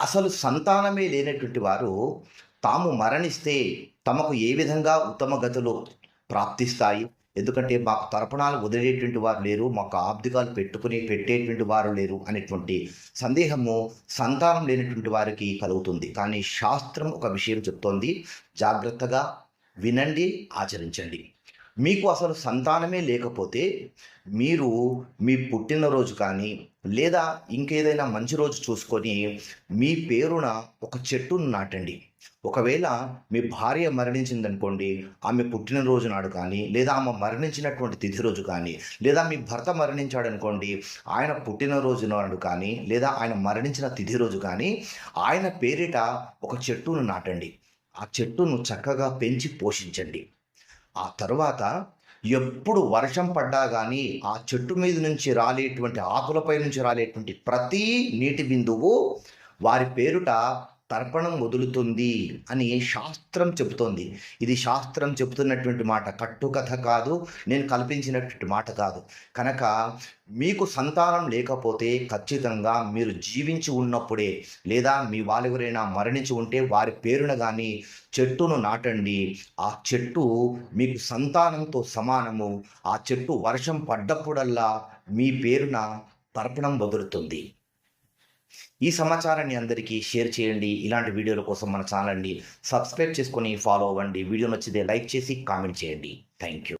అసలు సంతానమే లేనటువంటి వారు తాము మరణిస్తే తమకు ఏ విధంగా ఉత్తమ గతులు ప్రాప్తిస్తాయి? ఎందుకంటే మాకు తర్పణాలు వదిలేటువంటి వారు లేరు మాకు ఆబ్దికాలు పెట్టుకుని పెట్టేటువంటి వారు లేరు అనేటువంటి సందేహము సంతానం లేనటువంటి వారికి కలుగుతుంది. కానీ శాస్త్రం ఒక విషయం చెప్తోంది జాగ్రత్తగా వినండి ఆచరించండి. మీకు అసలు సంతానమే లేకపోతే మీరు మీ పుట్టినరోజు కానీ లేదా ఇంకేదైనా మంచి రోజు చూసుకొని మీ పేరున ఒక చెట్టును నాటండి. ఒకవేళ మీ భార్య మరణించిందనుకోండి ఆమె పుట్టినరోజు నాడు కానీ లేదా ఆమె మరణించినటువంటి తిథి రోజు కానీ లేదా మీ భర్త మరణించాడు అనుకోండి ఆయన పుట్టినరోజు నాడు కానీ లేదా ఆయన మరణించిన తిథి రోజు కానీ ఆయన పేరిట ఒక చెట్టును నాటండి. ఆ చెట్టును చక్కగా పెంచి పోషించండి. ఆ తర్వాత ఎప్పుడు వర్షం పడ్డా కానీ ఆ చెట్టు మీద నుంచి రాలేటువంటి ఆకులపై నుంచి రాలేటువంటి ప్రతి నీటి బిందువు వారి పేరుట తర్పణం వదులుతుంది అని శాస్త్రం చెబుతోంది. ఇది శాస్త్రం చెబుతున్నటువంటి మాట. కట్టుకథ కాదు నేను కల్పించినటువంటి మాట కాదు. కనుక మీకు సంతానం లేకపోతే ఖచ్చితంగా మీరు జీవించి ఉన్నప్పుడే లేదా మీ వాళ్ళెవరైనా మరణించి ఉంటే వారి పేరున కానీ చెట్టును నాటండి. ఆ చెట్టు మీకు సంతానంతో సమానము. ఆ చెట్టు వర్షం పడ్డప్పుడల్లా మీ పేరున తర్పణం వదులుతుంది. ఈ సమాచారాన్ని అందరికీ షేర్ చేయండి. ఇలాంటి వీడియోల కోసం మన ఛానల్ని సబ్స్క్రైబ్ చేసుకొని ఫాలో అవ్వండి. వీడియో నచ్చితే లైక్ చేసి కామెంట్ చేయండి. Thank you